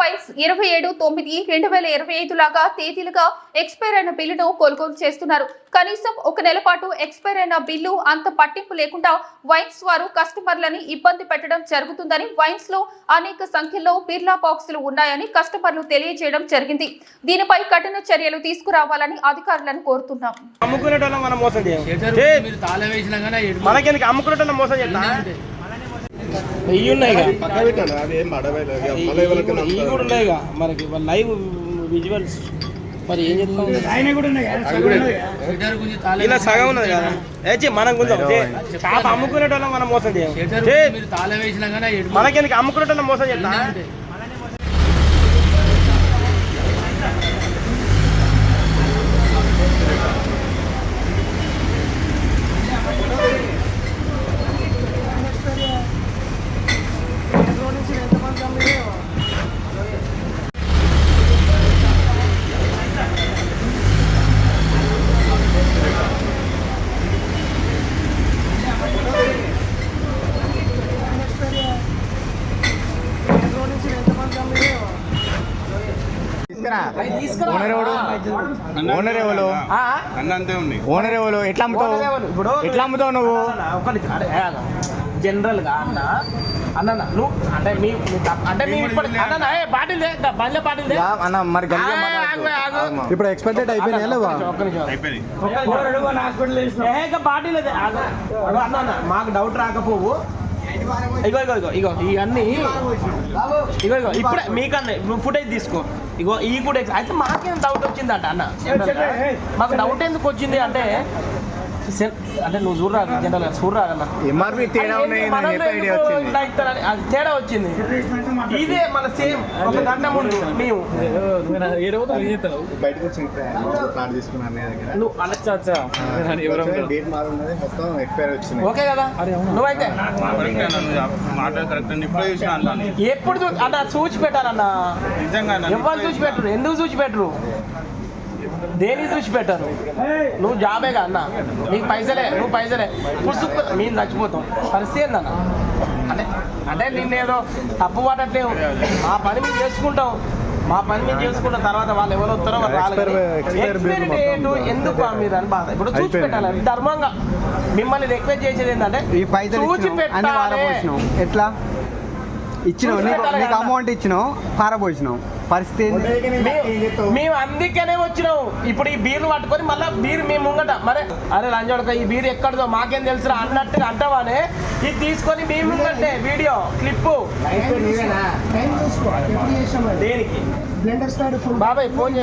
Vice ఇరవై ఏడు తొమ్మిది రెండు వేల ఇరవై ఐదు లాగా తేదీలుగా ఎక్స్పైర్ అయిన బిల్లును కొనుగోలు చేస్తున్నారు. కనీసం ఒక నెల పాటు ఎక్స్పైర్ అయిన బిల్లు అంత పట్టింపు లేకుండా వైన్స్ వారు కస్టమర్లని ఇబ్బంది పెట్టడం జరుగుతుందని వైన్స్లో అనేక సంఖ్యలో బిర్లా బాక్సులు ఉన్నాయని కస్టమర్లు తెలియజేయడం జరిగింది. దీనిపై కఠిన చర్యలు తీసుకురావాలని అధికారులను కోరుతున్నాం. అమ్ముకునేటోళ్ళం మనం మోసం చేయం. షట్టర్ చే మీరు ఇవి కూడా. మనకి లైవ్ విజువల్స్ మరి ఏం చెప్తాం ఇలా సగం ఉన్నది కదా. ఏ చే మనం కొంచెం చే చేప అమ్ముకునేటోళ్ళం మనం మోసం చేయం. మనకెందుకు? అమ్ముకునేటోళ్ళం మోసం చేస్తా ఓనర్ ఎవడు ఓనర్ ఎవరు? ఓనర్ ఎవరు? ఎట్లా అమ్ముతావు? ఇప్పుడు ఎట్లా అమ్ముతావు నువ్వు? జనరల్గా అన్న అన్న నువ్వు అంటే మీ మీ తప్ప- అంటే మీ ఇప్పుడు అన్న బాటిల్ బాటిల్ మరి. ఇప్పుడు ఎక్స్పెక్టెడ్ లేవా? బాటిల్ అన్న మాకు డౌట్ రాకపోవు. ఇగో ఇగో ఇగో ఇగో ఇవన్నీ. ఇగో ఇగో ఇప్పుడే మీకన్నా నువ్వు ఫుటేజ్ తీసుకో. ఇగో ఈ కూడా అయితే మాకేం డౌట్ వచ్చిందంట అన్న మాకు డౌట్ ఎందుకు వచ్చింది అంటే అంటే నువ్వు చూడరాదు జనరల్గా ఎంఆర్పి తేడా అది తేడా వచ్చింది. ఇదే మన సేమ్ ఒక గంట ముందు మేము. బయటకు వచ్చి కార్డు తీసుకున్నాను నీ దగ్గర నువ్వు అనొచ్చా డేట్ మారున్నది మొత్తం ఎక్స్పైర్ వచ్చింది ఓకే కదా? నువ్వైతే? మాట కరెక్ట్ ఇప్పుడే చూసిన అన్నాను ఎప్పుడు అన్న చూసి పెట్టాలన్న. నిజంగా అన్న. ఎవరు చూసి పెట్టరు? ఎందుకు చూసి పెట్టరు? దేనికి చూసి పెట్టరు? నువ్వు జాబేగా అన్న. నీకు పైసలే నువ్వు పైసలే. పుసుకు మేము చచ్చిపోతాం. పరిస్థితి ఏందన్న అంటే అంటే నిన్నేదో తప్పు పడట్లేవు మా పని మేము చేసుకుంటాం. మా పని మేము చేసుకున్న తర్వాత వాళ్ళు ఎవరు వస్తారో వాళ్ళు రాలేదు. ఎందుకు ఆ మీద అని బాధ. ఇప్పుడు చూసి. పెట్టాలి. ధర్మంగా. మిమ్మల్ని రిక్వెస్ట్ చేసేది ఏంటంటే ఈ పైసలు చూసి పెట్టాలి. ఎట్లా? ఇచ్చినావు. నీకు. అమౌంట్ ఇచ్చినావు. పారపోసినావు పరిస్థితి మేము- మేము అందుకనే వచ్చినాం. ఇప్పుడు ఈ బీర్లు పట్టుకొని మళ్ళీ బీర్ మేము ముంగట. మరి అరే లంజోడక ఈ బీర్ ఎక్కడదో మాకేం తెలుసురా అన్నట్టుగా అంటావానే? ఇది తీసుకొని మీ ముంగటే వీడియో క్లిప్పు. దేనికి? బాబాయ్ ఫోన్